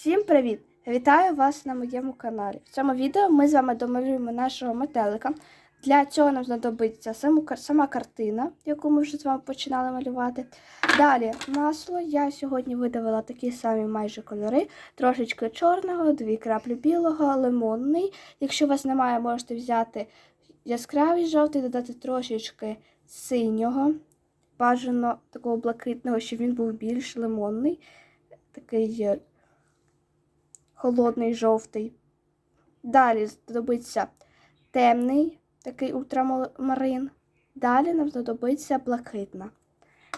Всім привіт! Вітаю вас на моєму каналі. В цьому відео ми з вами домалюємо нашого метелика. Для цього нам знадобиться сама картина, яку ми вже з вами починали малювати. Далі масло. Я сьогодні видавила такі самі майже кольори: трошечки чорного, дві краплі білого, лимонний. Якщо у вас немає, можете взяти яскравий жовтий, додати трошечки синього, бажано такого блакитного, щоб він був більш лимонний. Такий е, холодний жовтий. Далі знадобиться темний, такий ультрамарин. Далі нам знадобиться блакитна.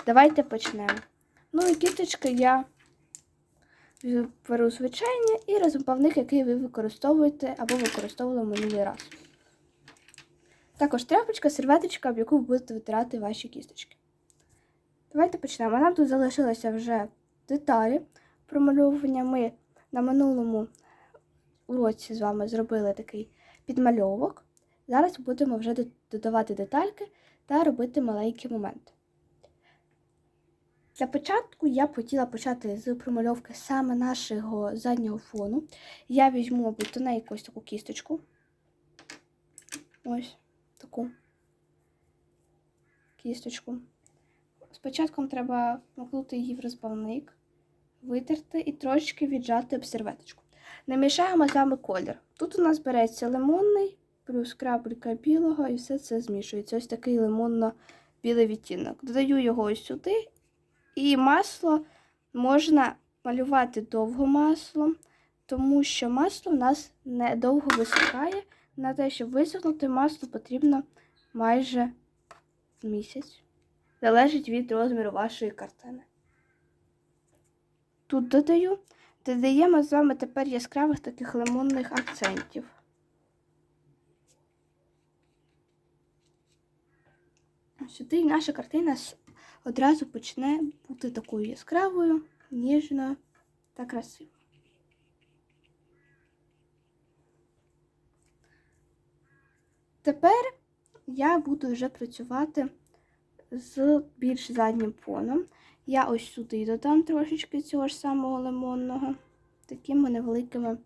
Давайте почнемо. Ну і кісточки я беру звичайні і розбавник, який ви використовуєте або використовували минулий раз. Також тряпочка, серветочка, об яку ви будете витирати ваші кісточки. Давайте почнемо. Нам тут залишилися вже деталі промальовування. Ми на минулому уроці з вами зробили такий підмальовок. Зараз будемо вже додавати детальки та робити маленькі моменти. Для початку я хотіла почати з промальовки саме нашого заднього фону. Я візьму бутонейку ось таку кісточку. Ось таку кісточку. Спочатку треба вмокнути її в розбавник витерти і трошечки віджати об серветочку. Не мішаємо з вами колір. Тут у нас береться лимонний, плюс крапелька білого, і все це змішується. Ось такий лимонно-білий відтінок. Додаю його ось сюди, і масло можна малювати довго маслом, тому що масло в нас не довго висихає. На те, щоб висохнути масло, потрібно майже місяць. Залежить від розміру вашої картини тут додаю. Додаємо з вами тепер яскравих таких лимонних акцентів. Сюди наша картина одразу почне бути такою яскравою, ніжною та красивою. Тепер я буду вже працювати з більш заднім фоном. Я ось сюди додам трошечки цього ж самого лимонного, такими невеликими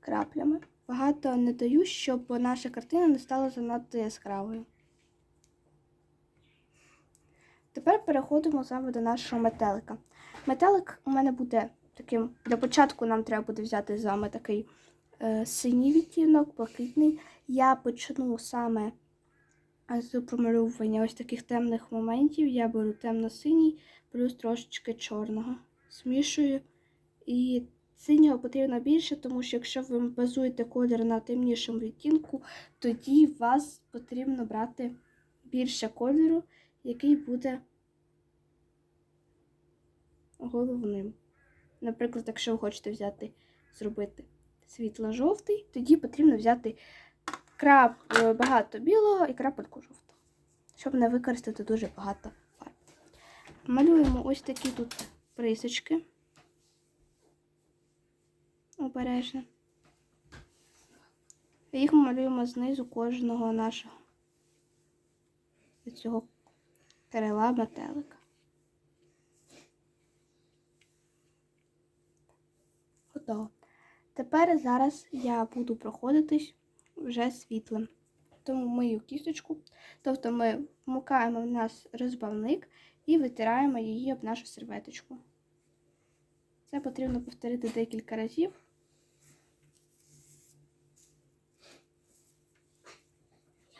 краплями. Багато не даю, щоб наша картина не стала занадто яскравою. Тепер переходимо з вами до нашого метелика. Метелик у мене буде таким. Для початку нам треба буде взяти з вами такий е, синій відтінок, блакитний. Я почну саме з промальовування ось таких темних моментів я беру темно-синій, плюс трошечки чорного. Змішую. І синього потрібно більше, тому що якщо ви базуєте колір на темнішому відтінку, тоді вас потрібно брати більше кольору, який буде головним. Наприклад, якщо ви хочете взяти, зробити світло-жовтий, тоді потрібно взяти крап е, багато білого і крапельку жовтого, щоб не використати дуже багато фарб. Малюємо ось такі тут присочки. Обережно. Їх малюємо знизу кожного нашого цього крила метелика. Готово. Тепер зараз я буду проходитись вже світлим. Тому мию кісточку, тобто ми вмикаємо в нас розбавник і витираємо її об нашу серветочку. Це потрібно повторити декілька разів.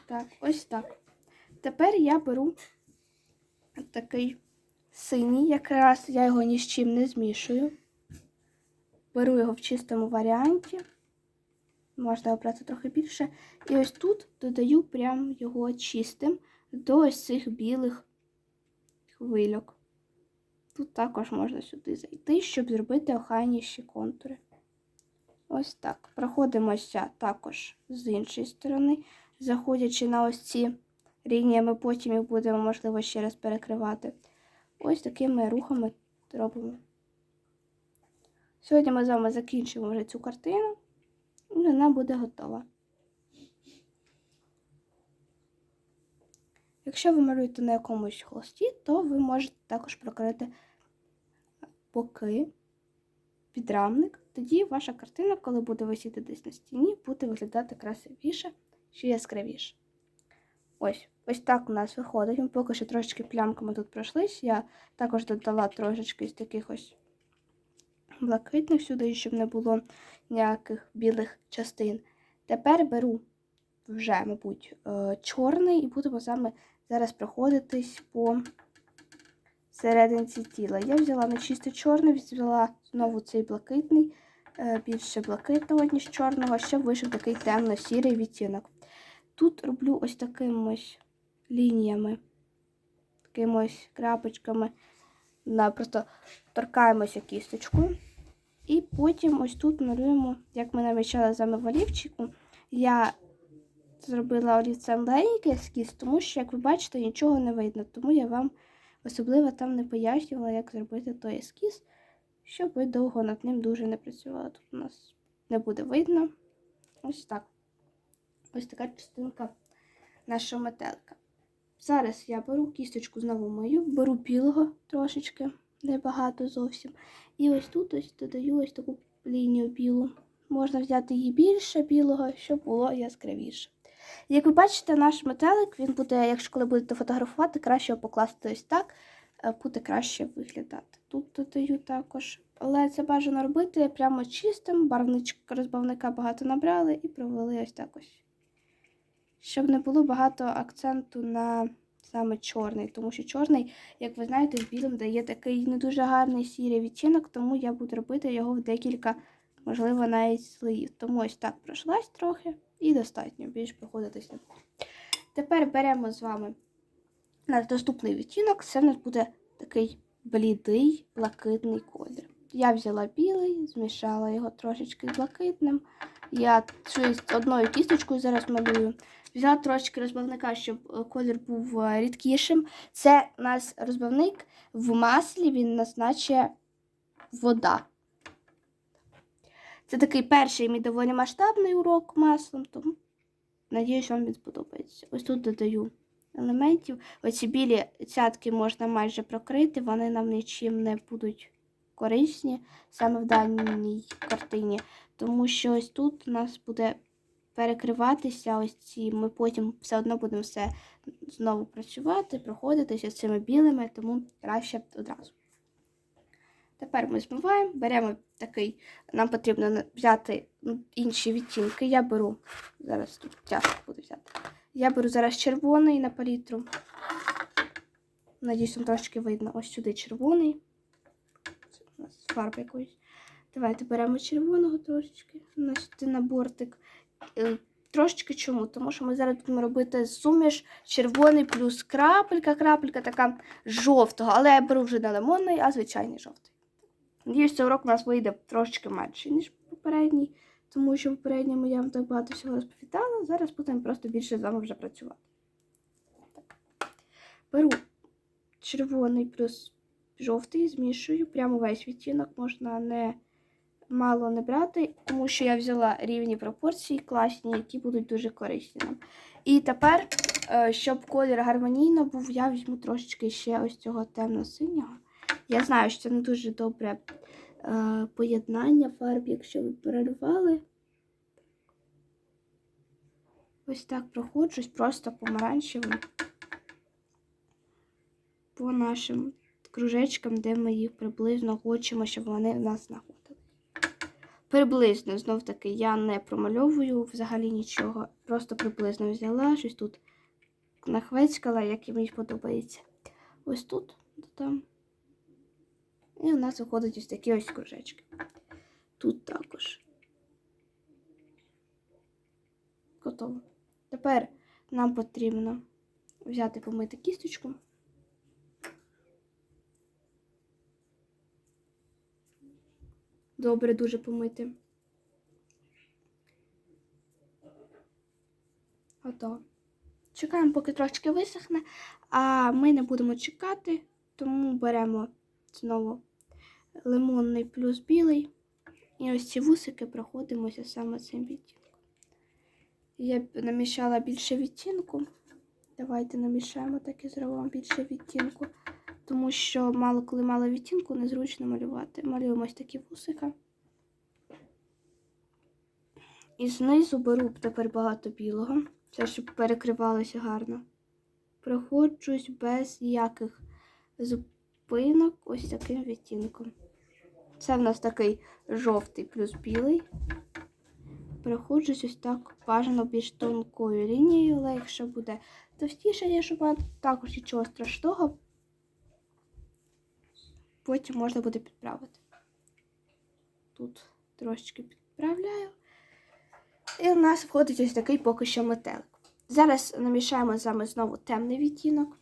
Так, ось так. Тепер я беру такий синій, якраз я його ні з чим не змішую. Беру його в чистому варіанті можна обрати трохи більше. І ось тут додаю прям його чистим до ось цих білих хвильок. Тут також можна сюди зайти, щоб зробити охайніші контури. Ось так. Проходимося також з іншої сторони, заходячи на ось ці лінії, ми потім їх будемо, можливо, ще раз перекривати. Ось такими рухами робимо. Сьогодні ми з вами закінчимо вже цю картину і вона буде готова. Якщо ви малюєте на якомусь холсті, то ви можете також прокрити боки підрамник, тоді ваша картина, коли буде висіти десь на стіні, буде виглядати красивіше чи яскравіше. Ось, ось так у нас виходить. Ми поки що трошечки плямками тут пройшлись. Я також додала трошечки з таких ось блакитних сюди, щоб не було ніяких білих частин. Тепер беру вже, мабуть, е, чорний і будемо саме зараз проходитись по серединці тіла. Я взяла не чисто чорний, взяла знову цей блакитний, е, більше блакитного, ніж чорного, щоб вийшов такий темно-сірий відтінок. Тут роблю ось такими ось лініями, такими ось крапочками. На, просто торкаємося кісточкою. І потім ось тут малюємо, як ми намічали з вами в олівчику. Я зробила олівцем легенький ескіз, тому що, як ви бачите, нічого не видно. Тому я вам особливо там не пояснювала, як зробити той ескіз, щоб ви довго над ним дуже не працювали. Тут у нас не буде видно. Ось так. Ось така частинка нашого метелика. Зараз я беру кісточку знову мою, беру білого трошечки, небагато зовсім. І ось тут ось додаю ось таку лінію білу. Можна взяти її більше білого, щоб було яскравіше. Як ви бачите, наш метелик, він буде, якщо коли будете фотографувати, краще його покласти ось так, е, буде краще виглядати. Тут додаю також. Але це бажано робити прямо чистим, барвничка розбавника багато набрали і провели ось так ось. Щоб не було багато акценту на саме чорний, тому що чорний, як ви знаєте, з білим дає такий не дуже гарний сірий відтінок, тому я буду робити його в декілька, можливо, навіть слоїв. Тому ось так пройшлась трохи і достатньо, більш проходитись. Тепер беремо з вами наш доступний відтінок. Це в нас буде такий блідий блакитний колір. Я взяла білий, змішала його трошечки з блакитним. Я щось одною кісточкою зараз малюю. Взяла трошечки розбавника, щоб е, колір був е, рідкішим. Це у нас розбавник в маслі, він наче вода. Це такий перший мій доволі масштабний урок маслом, тому надіюсь, вам він сподобається. Ось тут додаю елементів. Оці білі цятки можна майже прокрити, вони нам нічим не будуть корисні саме в даній картині. Тому що ось тут у нас буде перекриватися ось ці, ми потім все одно будемо все знову працювати, проходитися з цими білими, тому краще одразу. Тепер ми змиваємо, беремо такий, нам потрібно взяти ну, інші відтінки. Я беру, зараз тут тяжко буде взяти. Я беру зараз червоний на палітру. Надіюсь, там трошки видно. Ось сюди червоний. Нас фарба якоїсь. Давайте беремо червоного трошечки на сюди на бортик. Е, Трошечки чому? Тому що ми зараз будемо робити суміш червоний плюс крапелька, крапелька така жовтого. Але я беру вже не лимонний, а звичайний жовтий. Надіюсь, цей урок у нас вийде трошечки менший, ніж попередній, тому що в попередньому я вам так багато всього розповідала. Зараз будемо просто більше з вами вже працювати. Так. Беру червоний плюс жовтий, змішую. Прямо весь відтінок можна не мало не брати, тому що я взяла рівні пропорції, класні, які будуть дуже корисні нам. І тепер, е, щоб колір гармонійно був, я візьму трошечки ще ось цього темно-синього. Я знаю, що це не дуже добре е, поєднання фарб, якщо ви перелювали. Ось так проходжусь просто помаранчевим по нашим кружечкам, де ми їх приблизно хочемо, щоб вони в нас знаходили. Приблизно, знов таки, я не промальовую взагалі нічого. Просто приблизно взяла, щось тут нахвецькала, як мені подобається. Ось тут, там. І у нас виходять ось такі ось кружечки. Тут також. Готово. Тепер нам потрібно взяти помити кісточку. Добре дуже помити. Готово. Чекаємо, поки трошки висохне, а ми не будемо чекати, тому беремо знову лимонний плюс білий. І ось ці вусики проходимося саме цим відтінком. Я намішала більше відтінку. Давайте намішаємо так і зробимо більше відтінку. Тому що мало коли мало відтінку, незручно малювати. Малюємо ось такі вусика. І знизу беру тепер багато білого. Це щоб перекривалося гарно. Проходжусь без ніяких зупинок ось таким відтінком. Це в нас такий жовтий плюс білий. Проходжусь ось так бажано більш тонкою лінією, але якщо буде товстіше, ніж у мене, також нічого страшного. Потім можна буде підправити. Тут трошечки підправляю. І у нас входить ось такий поки що метелик. Зараз намішаємо з вами знову темний відтінок.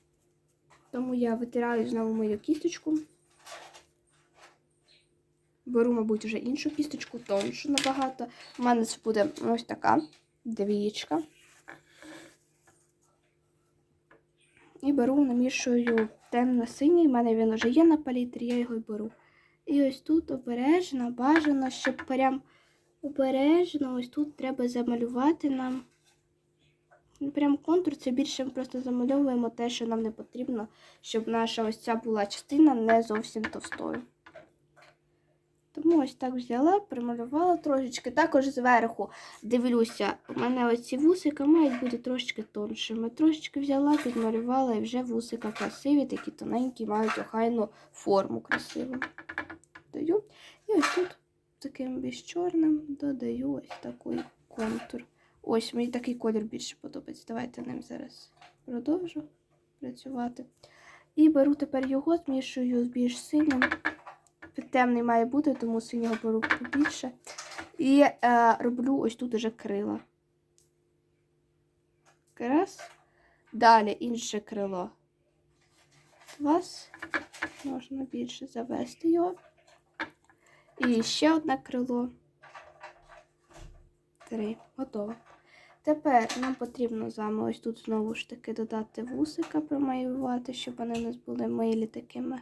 Тому я витираю знову мою кісточку. Беру, мабуть, вже іншу кісточку, тоншу набагато. У мене це буде ось така двієчка. І беру, намішую темно-синій. в мене він уже є на палітрі, я його й беру. І ось тут обережно, бажано, щоб прям обережно, ось тут треба замалювати нам. Ну, Прям контур це більше ми просто замальовуємо те, що нам не потрібно, щоб наша ось ця була частина не зовсім товстою. Тому ось так взяла, прималювала трошечки. Також зверху дивлюся, у мене оці вусика мають бути трошечки тоншими. Трошечки взяла, підмалювала і вже вусика красиві, такі тоненькі, мають охайну форму красиву. Даю. І ось тут таким більш чорним додаю ось такий контур. Ось мені такий колір більше подобається. Давайте ним зараз продовжу працювати. І беру тепер його, змішую з більш синім. Темний має бути, тому синього беру побільше. І е, роблю ось тут уже крила. Раз. Далі інше крило. Вас. Можна більше завести його. І ще одне крило. Три. Готово. Тепер нам потрібно з вами ось тут знову ж таки додати вусика, промалювати, щоб вони у нас були милі такими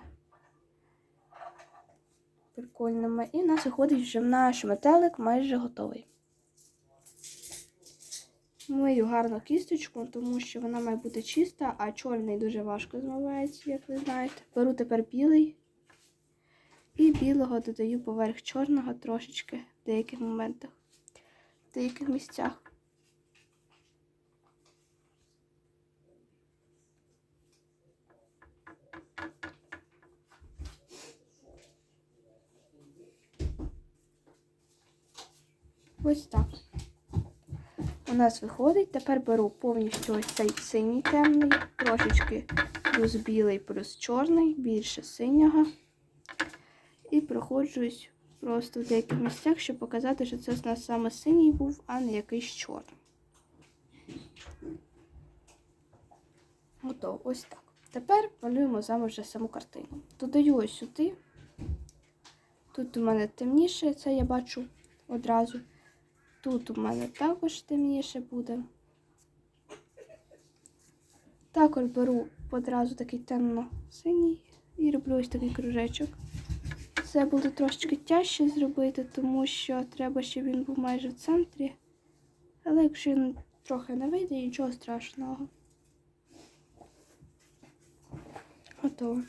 прикольними. І у нас виходить вже наш метелик майже готовий. Мию гарно кісточку, тому що вона має бути чиста, а чорний дуже важко змивається, як ви знаєте. Беру тепер білий. І білого додаю поверх чорного трошечки в деяких моментах, в деяких місцях. Ось так. У нас виходить. Тепер беру повністю ось цей синій темний, трошечки плюс білий, плюс чорний, більше синього. І проходжусь просто в деяких місцях, щоб показати, що це у нас саме синій був, а не якийсь чорний. Готово, ось так. Тепер малюємо з вже саму картину. Додаю ось сюди. Тут у мене темніше, це я бачу одразу. Тут у мене також темніше буде. Також беру одразу такий темно-синій і роблю ось такий кружечок. Це буде трошечки тяжче зробити, тому що треба, щоб він був майже в центрі. Але якщо він трохи не вийде, нічого страшного. Готово.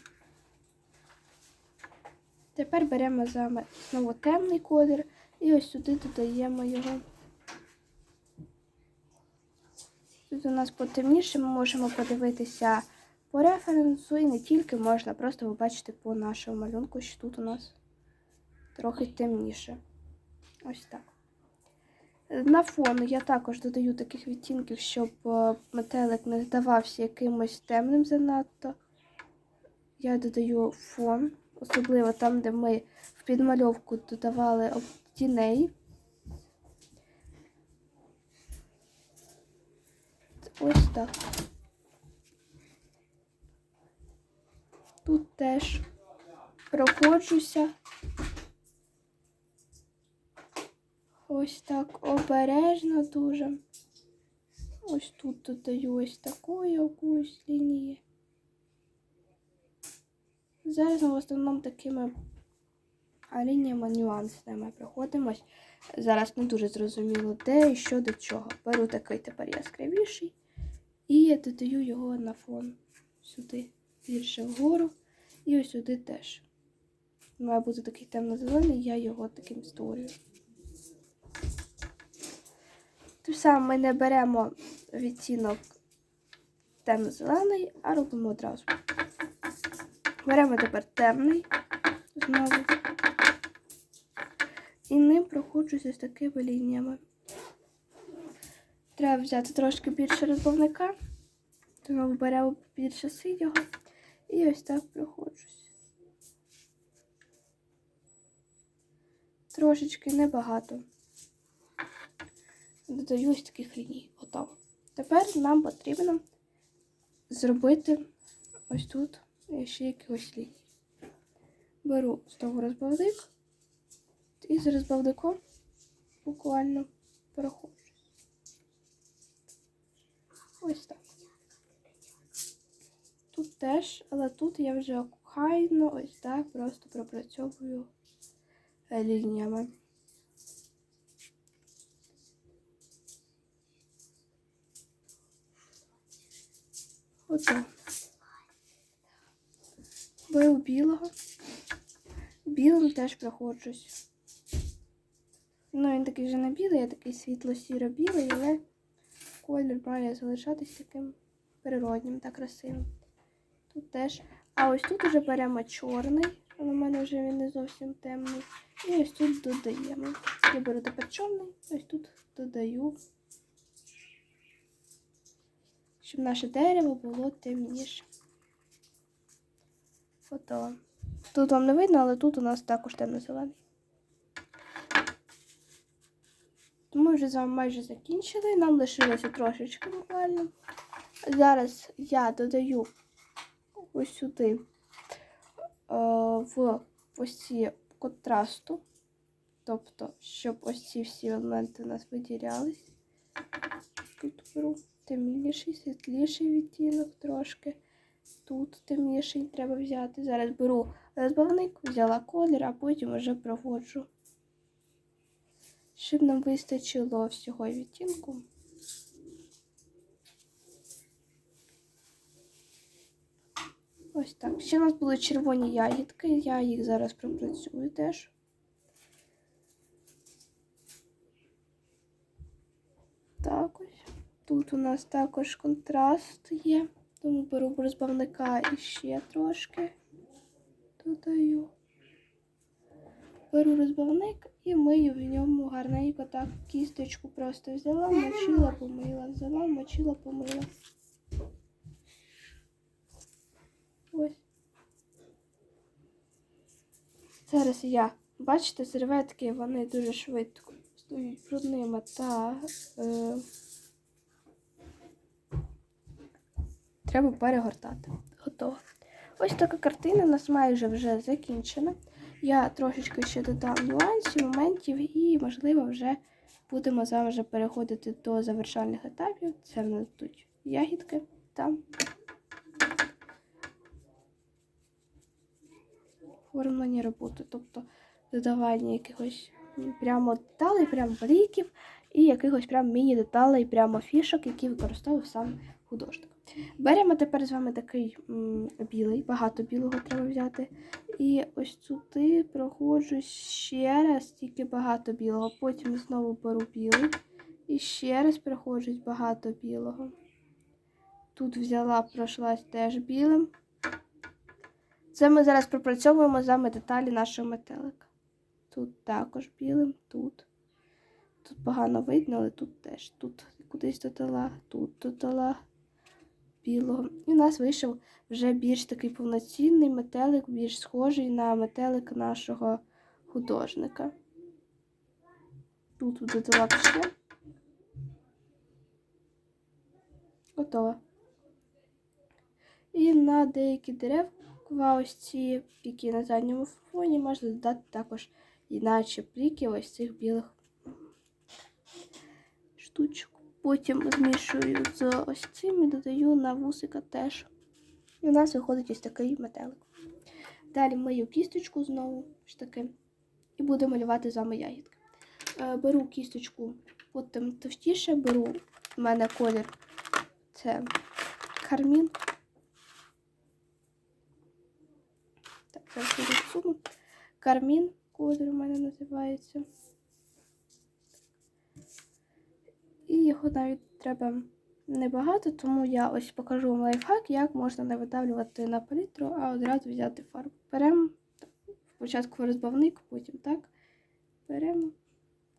Тепер беремо з вами знову темний колір і ось сюди додаємо його. Тут у нас потемніше, ми можемо подивитися по референсу і не тільки можна просто побачити по нашому малюнку, що тут у нас трохи темніше. Ось так. На фон я також додаю таких відтінків, щоб е, метелик не здавався якимось темним занадто. Я додаю фон, особливо там, де ми в підмальовку додавали тіней. Ось так. Тут теж проходжуся. Ось так обережно дуже. Ось тут додаю ось такої якоїсь лінії. Зараз в основному такими лініями нюансними проходимось. Зараз не дуже зрозуміло, де і що до чого. Беру такий тепер яскравіший і додаю його на фон сюди більше вгору. І ось сюди теж. Має бути такий темно-зелений, я його таким створюю. Тим самим ми не беремо відтінок темно-зелений, а робимо одразу. Беремо тепер темний знову. І ним проходжуся з такими лініями. Треба взяти трошки більше розбавника. Знову беремо більше синього. І ось так проходжусь. Трошечки небагато. Додаю ось таких ліній. Готово. Тепер нам потрібно зробити ось тут ще якихось ліній. Беру знову розбавник і з розбавником буквально проходжусь. Ось так. Тут теж, але тут я вже охайно ось так просто пропрацьовую е, лініями. Ото. Беру білого. Білим теж проходжусь. Ну, він такий вже не білий, а такий світло-сіро-білий, але колір має залишатись таким природнім та красивим. Тут теж. А ось тут вже беремо чорний, але в мене вже він не зовсім темний. І ось тут додаємо. Я беру тепер чорний, ось тут додаю, щоб наше дерево було темніше. Готово. Тут вам не видно, але тут у нас також темно-зелений. Ми вже з вами майже закінчили. Нам лишилося трошечки буквально. Зараз я додаю ось сюди е, в ось ці контрасту. Тобто, щоб ось ці всі елементи у нас виділялись. Тут беру темніший, світліший відтінок трошки. Тут темніший треба взяти. Зараз беру розбавник, взяла колір, а потім вже проводжу. Щоб нам вистачило всього відтінку. Ось так. Ще у нас були червоні ягідки, я їх зараз пропрацюю теж. Так ось. Тут у нас також контраст є, тому беру розбавника і ще трошки додаю. Беру розбавник і мию в ньому гарненько так кісточку просто взяла, мочила, помила, взяла, мочила, помила. Ось. Зараз я, бачите, серветки, вони дуже швидко стають брудними та е, треба перегортати. Готово. Ось така картина у нас майже вже закінчена. Я трошечки ще додам нюансів, моментів і, можливо, вже будемо з вами вже переходити до завершальних етапів. Це в нас тут ягідки та оформлення роботи, тобто додавання якихось прямо деталей, прямо бліків і якихось прямо міні-деталей, прямо фішок, які використовував сам художник. Беремо тепер з вами такий м, білий, багато білого треба взяти. І ось сюди проходжу ще раз, тільки багато білого. Потім знову беру білий. І ще раз проходжусь багато білого. Тут взяла, пройшлась теж білим. Це ми зараз пропрацьовуємо саме деталі нашого метелика. Тут також білим, тут. Тут погано видно, але тут теж. Тут кудись додала, тут додала білого. І у нас вийшов вже більш такий повноцінний метелик, більш схожий на метелик нашого художника. Тут додала ще. Готово. І на деякі дерева, ось ці, які на задньому фоні, можна додати також іначе пліки ось цих білих штучок. Потім змішую з ось цим і додаю на вусика теж. І у нас виходить ось такий метелик. Далі мию кісточку знову ось таки, і буду малювати з ягідки. Беру кісточку потім товстіше, беру в мене колір це кармін. це все відсуну. Кармін колір у мене називається. І його навіть треба небагато, тому я ось покажу вам лайфхак, як можна не видавлювати на палітру, а одразу взяти фарбу. Беремо спочатку розбавник, потім так. Беремо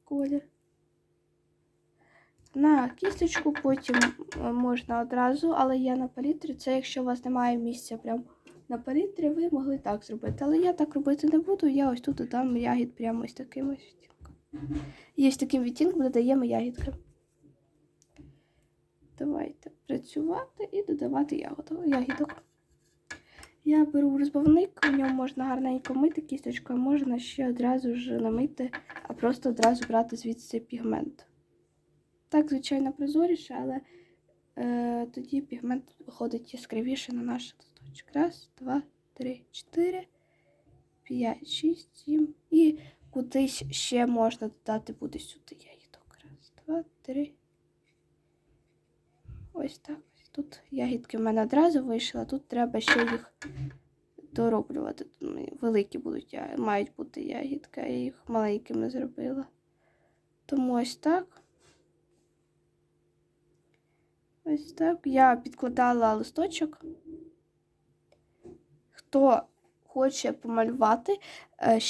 колір. На кісточку, потім е, можна одразу, але я на палітрі. Це якщо у вас немає місця прямо на палітрі, ви могли так зробити. Але я так робити не буду. Я ось тут додам ягід прямо ось таким ось відтінком. І ось таким відтінком додаємо ягідки. Давайте працювати і додавати ягідок. Я беру розбавник, в ньому можна гарненько мити кісточкою, можна ще одразу ж намити, а просто одразу брати звідси пігмент. Так, звичайно, прозоріше, але е, тоді пігмент виходить яскравіше на наш листочок. Раз, два, три, чотири, п'ять, шість, сім. І кудись ще можна додати буде сюди ягідок. Раз, два, три. Ось так. Тут ягідки в мене одразу вийшли, тут треба ще їх дороблювати. Великі будуть, мають бути ягідки, я їх маленькими зробила. Тому ось так. Ось так. Я підкладала листочок. Хто хоче помалювати, е,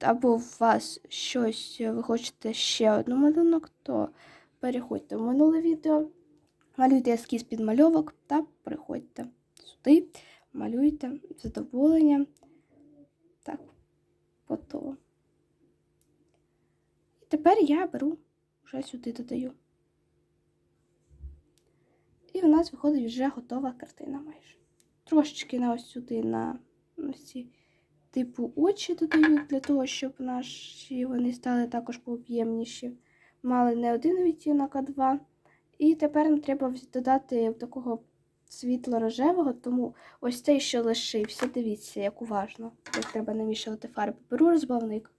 або у вас щось, е, ви хочете ще один малюнок, то переходьте в минуле відео, малюйте ескіз підмальовок та приходьте сюди, малюйте з задоволенням. Так, готово. І тепер я беру, вже сюди додаю. І в нас виходить вже готова картина майже. Трошечки на ось сюди на ось ці типу очі додаю для того, щоб наші вони стали також пооб'ємніші. Мали не один відтінок, а два. І тепер нам треба додати такого світло-рожевого, тому ось цей, що лишився, дивіться, як уважно, як треба намішувати фарби. Беру розбавник.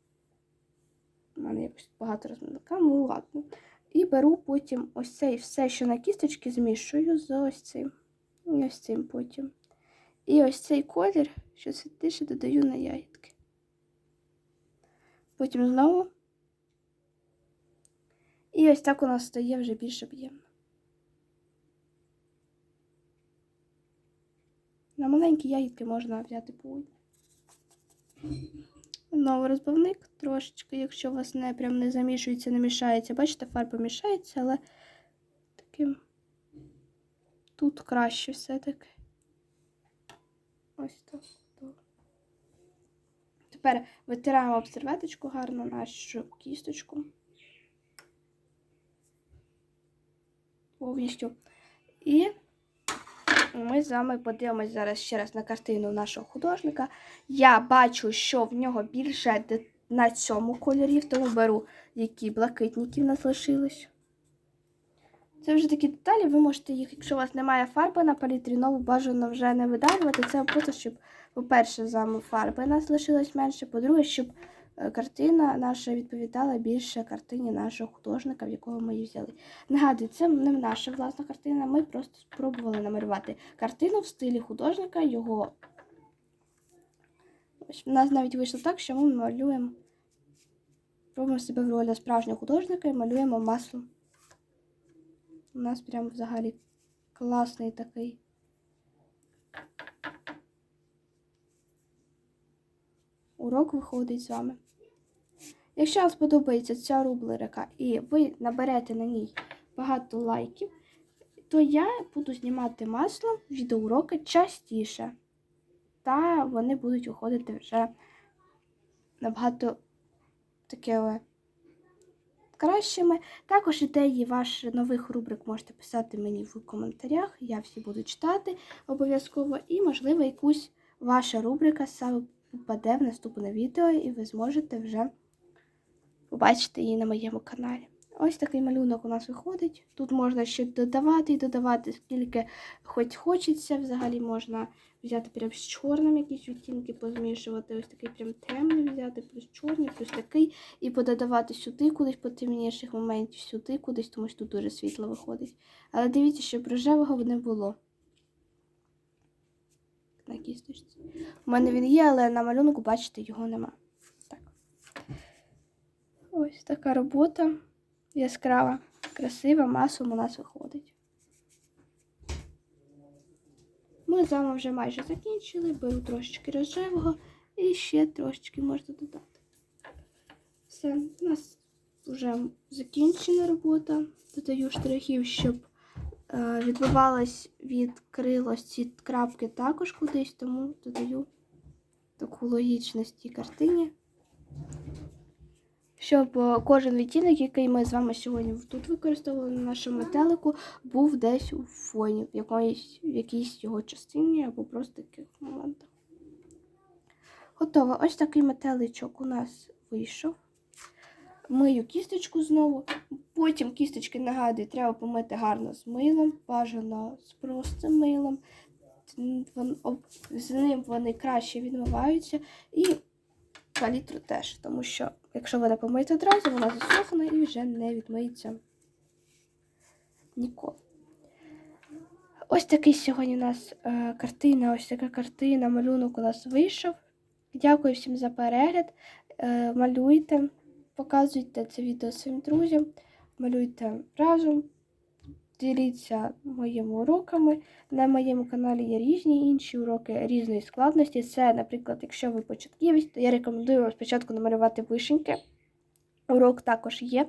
У мене якось багато розбавника, ну ладно. І беру потім ось цей все, що на кісточці, змішую з ось цим. І ось цим потім. І ось цей колір, що світліше, додаю на ягідки. Потім знову. І ось так у нас стає вже більш об'ємно. На маленькі ягідки можна взяти одній. Знову розбавник трошечки, якщо у вас не прям не замішується, не мішається. Бачите, фарба мішається, але таким тут краще все-таки. Ось так. так. Тепер витираємо об серветочку гарно нашу кісточку. Повністю. І ми з вами подивимось зараз ще раз на картину нашого художника. Я бачу, що в нього більше на цьому кольорі, тому беру, які блакитники в нас лишились. Це вже такі деталі, ви можете їх, якщо у вас немає фарби на палітрі, нову бажано вже не видалювати. Це просто, щоб, по-перше, з вами фарби нас лишилось менше, по-друге, щоб е, картина наша відповідала більше картині нашого художника, в якого ми її взяли. Нагадую, це не наша власна картина, ми просто спробували намалювати картину в стилі художника, його. У нас навіть вийшло так, що ми малюємо, пробуємо себе в ролі справжнього художника і малюємо маслом. У нас прям взагалі класний такий. Урок виходить з вами. Якщо вам сподобається ця рубрика і ви наберете на ній багато лайків, то я буду знімати масло відеоуроки частіше. Та вони будуть виходити вже набагато такими кращими. Також ідеї ваших нових рубрик можете писати мені в коментарях. Я всі буду читати обов'язково. І, можливо, якусь ваша рубрика саме попаде в наступне відео, і ви зможете вже побачити її на моєму каналі. Ось такий малюнок у нас виходить. Тут можна ще додавати і додавати, скільки хоч хочеться. Взагалі можна взяти прям з чорним якісь відтінки, позмішувати. Ось такий прям темний взяти, плюс чорний, плюс такий. І пододавати сюди кудись потемніших моментів, сюди кудись, тому що тут дуже світло виходить. Але дивіться, щоб рожевого не було. на кісточці. У мене він є, але на малюнку, бачите, його нема. Так. Ось така робота. Яскрава, красива, масом у нас виходить. Ми з вами вже майже закінчили. Беру трошечки рожевого і ще трошечки можна додати. Все, у нас вже закінчена робота. Додаю штрихів, щоб е, відбивалось від крил ось ці крапки також кудись, тому додаю таку логічність цій картині. Щоб е, кожен відтінок, який ми з вами сьогодні тут використовували на нашому метелику, був десь у фоні, в якоїсь, в якійсь його частині або просто таких моментах. Готово. Ось такий метеличок у нас вийшов. Мию кісточку знову. Потім кісточки нагадую, треба помити гарно з милом, бажано з простим милом. З ним вони краще відмиваються. І палітру теж, тому що якщо ви не помиєте одразу, вона засохне і вже не відмиється ніколи. Ось такий сьогодні у нас е, картина, ось така картина, малюнок у нас вийшов. Дякую всім за перегляд. Е, малюйте, показуйте це відео своїм друзям, малюйте разом, діліться моїми уроками. На моєму каналі є різні інші уроки різної складності. Це, наприклад, якщо ви початківець, то я рекомендую вам спочатку намалювати вишеньки. Урок також є,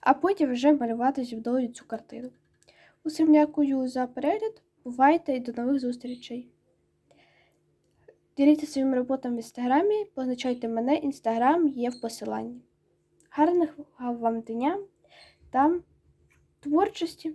а потім вже малювати зі мною цю картину. Усім дякую за перегляд. Бувайте і до нових зустрічей. Діліться своїми роботами в інстаграмі, позначайте мене, інстаграм є в посиланні. Гарних вам дня та творчості!